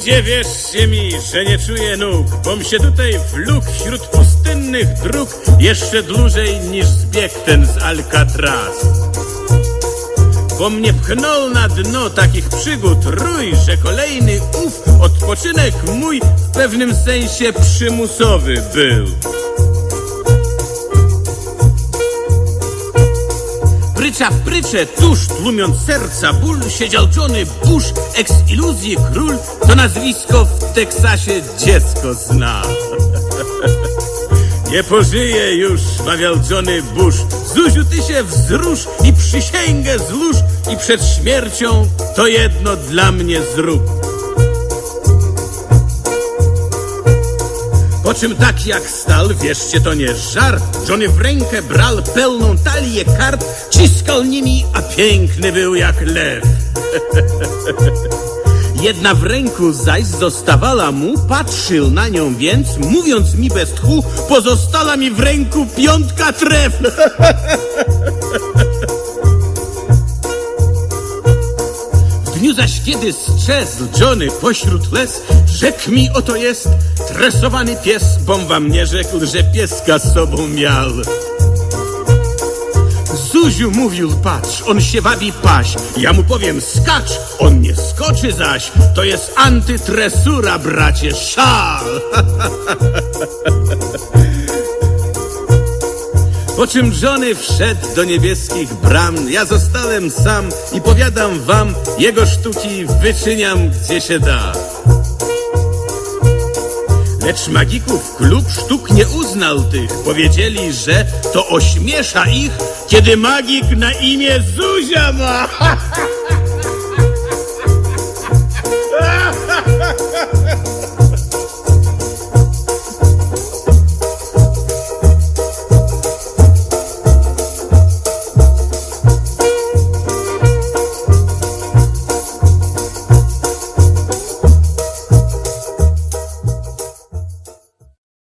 Ludzie, wierzcie mi, że nie czuję nóg, bom się tutaj wlókł wśród pustynnych dróg jeszcze dłużej niż zbieg ten z Alcatraz. Bo mnie pchnął na dno takich przygód rój, że kolejny ów odpoczynek mój w pewnym sensie przymusowy był. Prycza w pryczę, tuż tłumiąc serca ból, siedział Johnny Bush, ex-iluzji król, to nazwisko w Teksasie dziecko zna. Nie pożyje już, mawiał Johnny Bush. Zuziu, ty się wzrusz i przysięgę złóż i przed śmiercią to jedno dla mnie zrób. Po czym tak jak stal, wierzcie to nie żart, Johnny w rękę brał pełną talię kart, ciskał nimi, a piękny był jak lew. Jedna w ręku zaś zostawała mu, patrzył na nią więc, mówiąc mi bez tchu, pozostała mi w ręku piątka tref. dniu zaś kiedy strzezł Johnny pośród les, rzekł mi oto jest tresowany pies, bom wam nie rzekł, że pieska z sobą miał. Zuziu mówił, patrz, on się wabi paść. Ja mu powiem, skacz, on nie skoczy zaś. To jest antytresura, bracie, szal. Po czym Johnny wszedł do niebieskich bram, ja zostałem sam i powiadam wam, jego sztuki wyczyniam gdzie się da. Lecz magików klub sztuk nie uznał tych. Powiedzieli, że to ośmiesza ich, kiedy magik na imię Zuzia ma.